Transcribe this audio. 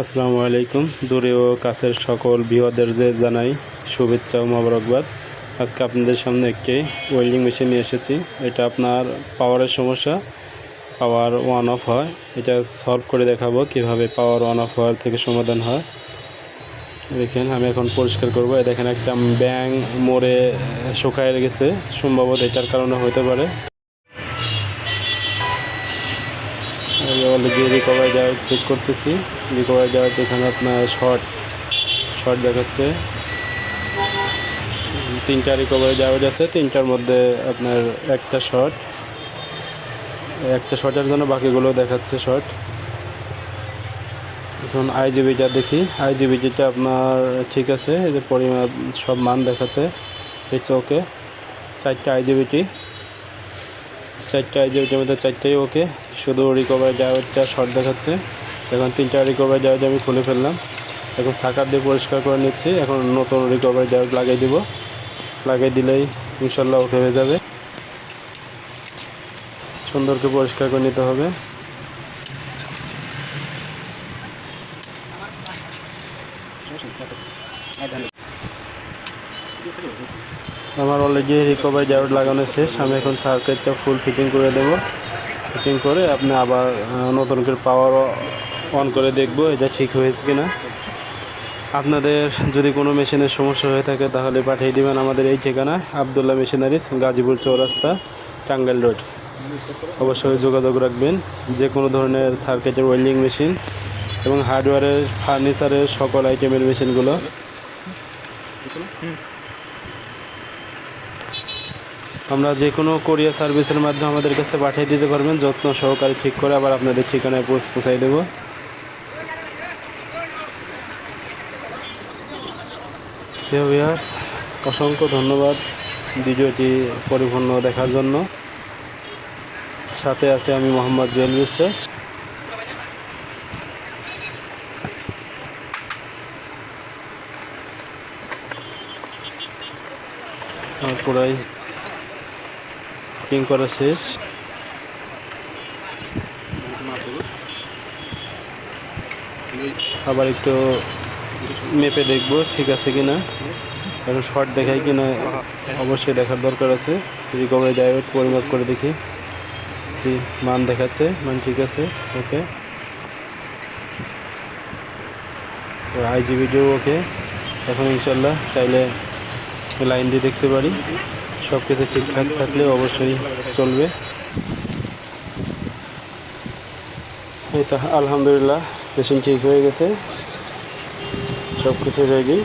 আসসালামু আলাইকুম। দূরে ও কাছের সকল যে জানাই শুভেচ্ছা ও মোবারকবাদ। আজকে আপনাদের সামনে একটি ওয়েল্ডিং মেশিন নিয়ে এসেছি। এটা আপনার পাওয়ারের সমস্যা, পাওয়ার ওয়ান অফ হয়। এটা সলভ করে দেখাবো কীভাবে পাওয়ার ওয়ান অফ হওয়ার থেকে সমাধান হয়। দেখেন, আমি এখন পরিষ্কার করব। দেখেন, একটা ব্যাং মোড়ে শুকায় গেছে। সম্ভবত এটার কারণে হতে পারে। অলরেডি রিকভার যাওয়ার চেক করতেছি। রিকভারি যাওয়ার এখানে আপনার শর্ট শর্ট দেখাচ্ছে। তিনটা রিকভারি যাওয়ার আছে তিনটার মধ্যে আপনার একটা শর্ট একটা শর্টের জন্য বাকিগুলো দেখাচ্ছে শর্ট এখন আইজিবিটা দেখি। আইজিবিটা আপনার ঠিক আছে এই যে পরিমাণ, সব মান দেখাচ্ছে। ইটস ওকে চারটা আইজিবিটি চারটা আইজিবিটির মধ্যে চারটাই ওকে। শুধু রিকভারি ড্রাইভারটা শর্ট দেখাচ্ছে। এখন তিনটা রিকভারি ড্রাইভার আমি খুলে ফেললাম। এখন সাকার দিয়ে পরিষ্কার করে নিচ্ছি। এখন নতুন রিকভারি ড্রাইভার লাগিয়ে দিব। লাগিয়ে দিলেই ইনশাল্লাহ ওকে হয়ে যাবে। সুন্দরকে পরিষ্কার করে নিতে হবে। আমার অলরেডি রিকভারি ড্রাইভার লাগানো শেষ। আমি এখন সার্কিটটা ফুল ফিটিং করে দেবো। ফিটিং করে আপনি আবার নতুন করে পাওয়ার অন করে দেখব এটা ঠিক হয়েছে কিনা। আপনাদের যদি কোনো মেশিনের সমস্যা হয়ে থাকে তাহলে পাঠিয়ে দিবেন আমাদের এই ঠিকানায়, আবদুল্লাহ মেশিনারিজ, গাজীপুর চৌরাস্তা, টাঙ্গাইল রোড। অবশ্যই যোগাযোগ রাখবেন। যে কোনো ধরনের সার্কিটের ওয়েল্ডিং মেশিন এবং হার্ডওয়্যারের ফার্নিচারের সকল আইটেমের মেশিনগুলো আমরা যে কোনো কোরিয়ার সার্ভিসের মাধ্যমে আমাদের কাছে পাঠিয়ে দিতে পারবেন, যত্ন সহকারে ঠিক করে আবার আপনাদের ঠিকানায় পৌঁছাই দেবো। ভিউয়ার্স অসংখ্য ধন্যবাদ ভিডিওটি পরিপূর্ণ দেখার জন্য। সাথে আছে আমি মোহাম্মদ জুয়েল বিশ্বাস। পুরাই ফিটিং করা শেষ। আবার একটু মেপে দেখব ঠিক আছে কিনা। এখন শর্ট দেখাই কিনা, অবশ্যই দেখার দরকার আছে। রিকভারি ডাইরেক্ট পরিমাপ করে দেখি। জি, মান দেখাচ্ছে, মান ঠিক আছে, ওকে। তো আইজি ভিডিও ওকে। এখন ইনশাল্লাহ চাইলে লাইন দিয়ে দেখতে পারি। সব কিছু ঠিকঠাক থাকলে অবশ্যই চলবে। এই তো, আলহামদুলিল্লাহ, মেশিন ঠিক হয়ে গেছে। সব কিছু রেডি